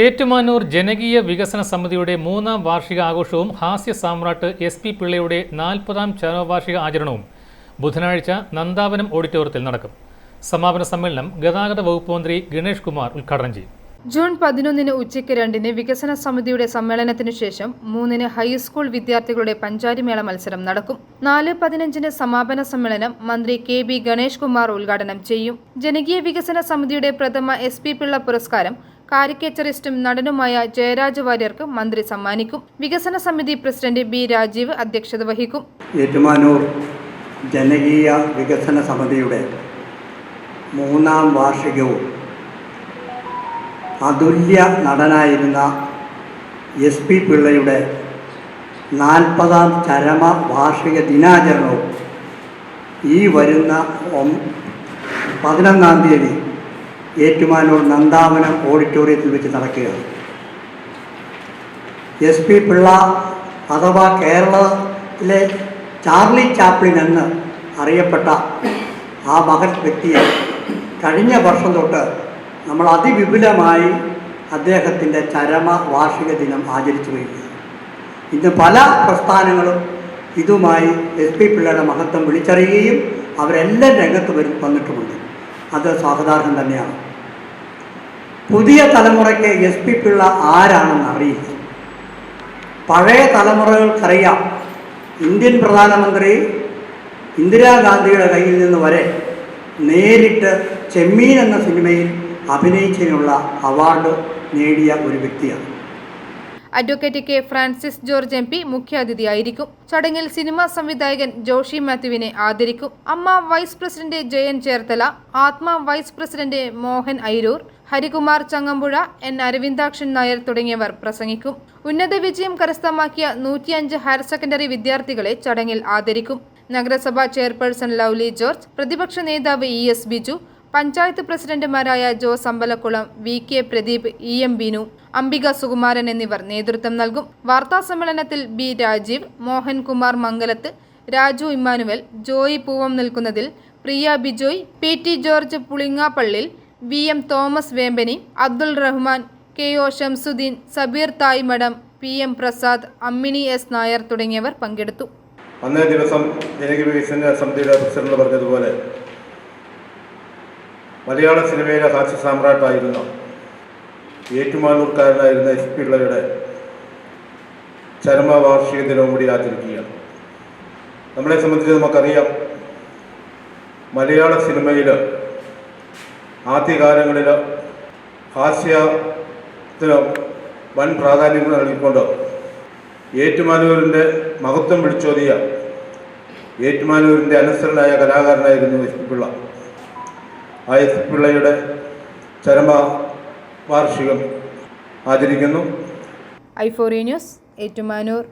ഏറ്റുമാനൂർ ജനകീയ വികസന സമിതിയുടെ മൂന്നാം വാർഷിക ആഘോഷവും ഹാസ്യ സാമ്രാട്ട് എസ് പി പിള്ളയുടെ നാൽപ്പതാം ചരമവാർഷിക ആചരണവും ബുധനാഴ്ച നന്ദാവനം ഓഡിറ്റോറിയത്തിൽ നടക്കും. സമാപന സമ്മേളനം ഗതാഗത വകുപ്പ് മന്ത്രി ഗണേഷ് കുമാർ ഉദ്ഘാടനം ചെയ്യും. ജൂൺ പതിനൊന്നിന് ഉച്ചയ്ക്ക് രണ്ടിന് വികസന സമിതിയുടെ സമ്മേളനത്തിനു ശേഷം മൂന്നിന് ഹൈസ്കൂൾ വിദ്യാർത്ഥികളുടെ പഞ്ചാരിമേള മത്സരം നടക്കും. നാല് പതിനഞ്ചിന് സമാപന സമ്മേളനം മന്ത്രി കെ ബി ഗണേഷ് കുമാർ ഉദ്ഘാടനം ചെയ്യും. ജനകീയ വികസന സമിതിയുടെ പ്രഥമ എസ് പിള്ള പുരസ്കാരം കാരിക്കേച്ചറിസ്റ്റും നടനുമായ ജയരാജ് വാര്യർക്ക് മന്ത്രി സമ്മാനിക്കും. വികസന സമിതി പ്രസിഡന്റ് ബി രാജീവ് അധ്യക്ഷത വഹിക്കും. ഏറ്റുമാനൂർ ജനകീയ വികസന സമിതിയുടെ മൂന്നാം വാർഷികവും അതുല്യ നടനായിരുന്ന എസ് പി പിള്ളയുടെ നാൽപ്പതാം ചരമ വാർഷിക ദിനാചരണവും ഈ വരുന്ന പതിനൊന്നാം തീയതി ഏറ്റുമാനൂർ നന്ദാവനം ഓഡിറ്റോറിയത്തിൽ വെച്ച് നടക്കുകയാണ്. എസ് പി പിള്ള അഥവാ കേരളത്തിലെ ചാർലി ചാപ്ലിൻ എന്ന് അറിയപ്പെട്ട ആ മഹത് വ്യക്തിയെ കഴിഞ്ഞ വർഷം തൊട്ട് നമ്മൾ അതിവിപുലമായി അദ്ദേഹത്തിന്റെ ചരമ വാർഷിക ദിനം ആചരിച്ചു വരികയാണ്. ഇന്ന് പല പ്രസ്ഥാനങ്ങളും ഇതുമായി എസ് പി പിള്ളയുടെ മഹത്വം വിളിച്ചറിയുകയും അവരെല്ലാം രംഗത്ത് വരും വന്നിട്ടുമുണ്ട്. അത് സ്വാഗതാർഹം തന്നെയാണ്. പുതിയ തലമുറയ്ക്ക് എസ് പി പിള്ള ആരാണെന്ന് അറിയില്ല. പഴയ തലമുറകൾക്കറിയാം ഇന്ത്യൻ പ്രധാനമന്ത്രി ഇന്ദിരാഗാന്ധിയുടെ കയ്യിൽ നിന്ന് വരെ നേരിട്ട് ചെമ്മീൻ എന്ന സിനിമയിൽ അഭിനയിച്ചതിനുള്ള അവാർഡ് നേടിയ ഒരു വ്യക്തിയാണ്. Advocate K Francis George M P മുഖ്യാതിഥിയായിരിക്കും. ചടങ്ങിൽ സിനിമാ സംവിധായകൻ ജോഷി മാത്യുവിനെ ആദരിക്കും. അമ്മ vice president Jayan Cherthala Athma vice president Mohan Airoor Harikumar Changampuzha N Aravindakshan Nair തുടങ്ങിയവർ പ്രസംഗിക്കും. ഉന്നത വിജയം കരസ്ഥമാക്കിയ നൂറ്റിയഞ്ച് ഹയർ സെക്കൻഡറി വിദ്യാർത്ഥികളെ ചടങ്ങിൽ ആദരിക്കും. നഗരസഭാ ചെയർപേഴ്സൺ ലൗലി ജോർജ് പ്രതിപക്ഷ നേതാവ് ഇ എസ് ബിജു പഞ്ചായത്ത് പ്രസിഡന്റുമാരായ Jo Ambalakkulam V K Pradeep E M Binu Ambika Sukumaran എന്നിവർ നേതൃത്വം നൽകും. വാർത്താ സമ്മേളനത്തിൽ B Rajeev Mohankumar Mangalath Raju Emmanuel Joy Poovam നിൽക്കുന്നതിൽ Priya Bijoy P T George Pulingappallil V M Thomas Vembani Abdul Rahman K O Shamsuddin Sabeer Thaimadam P M Prasad Ammini S Nair തുടങ്ങിയവർ പങ്കെടുത്തു. അന്നേ ദിവസം ജനകീയ വികസന സമിതിയുടെ പ്രസിഡന്റ് പറഞ്ഞതുപോലെ മലയാള സിനിമയിലെ ഹാസ്യ സാമ്രാട്ടായിരുന്ന ഏറ്റുമാനൂർക്കാരനായിരുന്ന എസ് പിള്ളയുടെ ചരമവാർഷിക ദിനവും കൂടി ആചരിക്കുകയാണ്. നമ്മളെ സംബന്ധിച്ച് നമുക്കറിയാം മലയാള സിനിമയിൽ ആദ്യകാലങ്ങളിൽ ഹാസ്യത്തിന് വൻ പ്രാധാന്യം നൽകിക്കൊണ്ട് ഏറ്റുമാനൂരിന്റെ മഹത്വം വിളിച്ചോതിയ ഏറ്റുമാനൂരിന്റെ അനുസരണനായ കലാകാരനായിരുന്നു എസ് പിള്ള. ആ എസ് പിള്ളയുടെ ചരമ വാർഷികം ആചരിക്കുന്നു. ഐഫോറി ന്യൂസ് ഏറ്റുമാനൂർ.